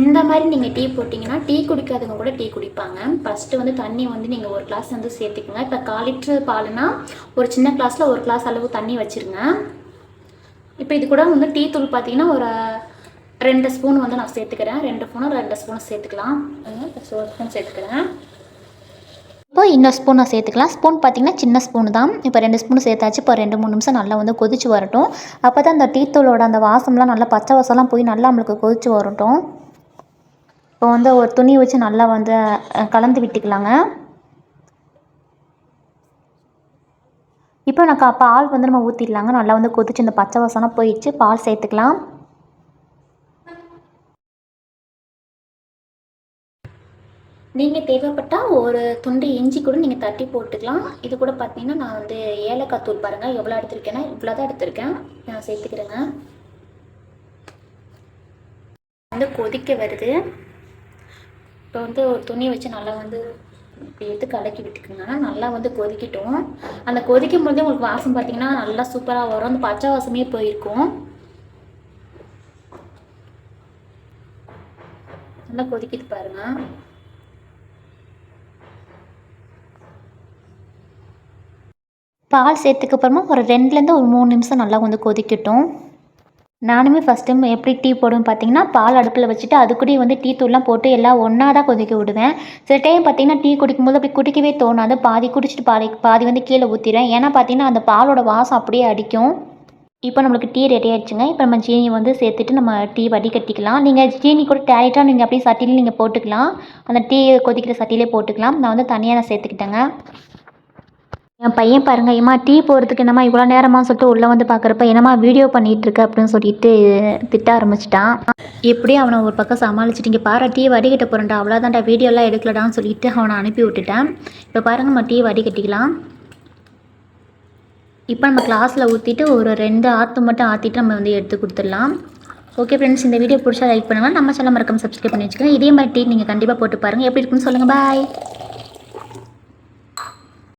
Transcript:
இந்த மாதிரி நீங்கள் டீ போட்டிங்கன்னா டீ குடிக்காதவங்க கூட டீ குடிப்பாங்க. ஃபஸ்ட்டு வந்து தண்ணி வந்து நீங்கள் ஒரு கிளாஸ் வந்து சேர்த்துக்குங்க. இப்போ கால் லிட்ரு பாலுனா ஒரு சின்ன கிளாஸில் ஒரு கிளாஸ் அளவு தண்ணி வச்சுருங்க. இப்போ இது கூட வந்து டீ தூள் பார்த்தீங்கன்னா ஒரு ரெண்டு ஸ்பூன் வந்து நான் சேர்த்துக்கிறேன். ரெண்டு ஸ்பூனும் ரெண்டு ஸ்பூனும் சேர்த்துக்கலாம். ஒரு ஸ்பூன் சேர்த்துக்கிறேன். இப்போ இன்னொரு ஸ்பூன் நான் சேர்த்துக்கலாம். ஸ்பூன் பார்த்தீங்கன்னா சின்ன ஸ்பூன் தான். இப்போ ரெண்டு ஸ்பூன் சேர்த்தாச்சு. இப்போ ரெண்டு மூணு நிமிஷம் நல்லா வந்து கொதிச்சு வரட்டும். அப்போ தான் அந்த டீத்தூளோட அந்த வாசம்லாம் நல்லா பச்சை வாசம்லாம் போய் நல்லா நம்மளுக்கு கொதிச்சு வரட்டும். இப்போ வந்து ஒரு துணி வச்சு நல்லா வந்து கலந்து விட்டுக்கலாங்க. இப்போ நான் கா- பால் வந்து நம்ம ஊற்றிடலாங்க நல்லா வந்து கொதிச்சு இந்த பச்சை வாசனாக போயிடுச்சு. பால் சேர்த்துக்கலாம். நீங்கள் தேவைப்பட்டால் ஒரு துண்டு இஞ்சி கூட நீங்கள் தட்டி போட்டுக்கலாம். இது கூட பார்த்தீங்கன்னா நான் வந்து ஏலக்காய் தூள் பாருங்கள் எவ்வளோ எடுத்திருக்கேன்னா இவ்வளோ தான் எடுத்திருக்கேன். நான் சேர்த்துக்கிறேங்க. வந்து கொதிக்க வருது. இப்போ வந்து ஒரு துணி வச்சு நல்லா வந்து இப்படி எடுத்து கலக்கி விட்டுக்குங்க நல்லா வந்து கொதிக்கட்டும். அந்த கொதிக்கும் போதே உங்களுக்கு வாசம் பார்த்தீங்கன்னா நல்லா சூப்பராக வரும். அந்த பச்சை வாசமே போயிருக்கும். நல்லா கொதிக்கிட்டு பாருங்கள் பால் சேர்த்துக்கு அப்புறமா ஒரு ரெண்டுலேருந்து ஒரு மூணு நிமிஷம் நல்லா வந்து கொதிக்கட்டும். நானுமே ஃபஸ்ட் டைம் எப்படி டீ போடுவேன் பார்த்தீங்கன்னா பால் அடுப்பில் வச்சுட்டு அது கூடயே வந்து டீ தூள்லாம் போட்டு எல்லாம் ஒன்றா தான் கொதிக்க விடுவேன். சில டைம் பார்த்தீங்கன்னா டீ குடிக்கும்போது அப்படி குடிக்கவே தோணாது. பாதி குடிச்சிட்டு பாதி பாதி வந்து கீழே ஊற்றிடுவேன் ஏன்னா பார்த்தீங்கன்னா அந்த பாலோட வாசம் அப்படியே அடிக்கும். இப்போ நம்மளுக்கு டீ ரெடி ஆயிடுச்சுங்க. இப்போ நம்ம சீனி வந்து சேர்த்துட்டு நம்ம டீ வடிகட்டிக்கலாம். நீங்கள் சீனி கூட டேரெக்டாக நீங்கள் அப்படியே சட்டியில் நீங்கள் போட்டுக்கலாம். அந்த டீ கொதிக்கிற சட்டியிலே போட்டுக்கலாம். நான் வந்து தனியாக நான் சேர்த்துக்கிட்டேங்க. என் பையன் பாருங்க ஏமா டீ போகிறதுக்கு என்னம்மா இவ்வளோ நேரமா? சொல்லிட்டு உள்ளே வந்து பார்க்குறப்ப என்னம்மா வீடியோ பண்ணிகிட்டு இருக்க? அப்படின்னு சொல்லிட்டு திட்ட ஆரம்பிச்சிட்டான். எப்படியும் அவனை ஒரு பக்கம் சமாளிச்சுட்டு இங்கே பாரு டீ வடிகட்ட போகிறேன்டா அவ்வளோதான்டா வீடியோலாம் எடுக்கலடான்னு சொல்லிட்டு அவனை அனுப்பி விட்டுட்டேன். இப்போ பாருங்கம்மா டீ வடிகட்டிக்கலாம் இப்போ நம்ம கிளாஸில் ஊற்றிட்டு ஒரு ரெண்டு ஆற்று மட்டும் ஆற்றிட்டு நம்ம வந்து எடுத்து கொடுத்துடலாம். ஓகே ஃப்ரெண்ட்ஸ் இந்த வீடியோ பிடிச்சா லைக் பண்ணுங்கள் நம்ம சேனல் மறக்காம சப்ஸ்கிரைப் பண்ணி வச்சுக்கோங்க. இதே மாதிரி டீ நீங்கள் கண்டிப்பாக போட்டு பாருங்கள் எப்படி இருக்குன்னு சொல்லுங்கள் பாய்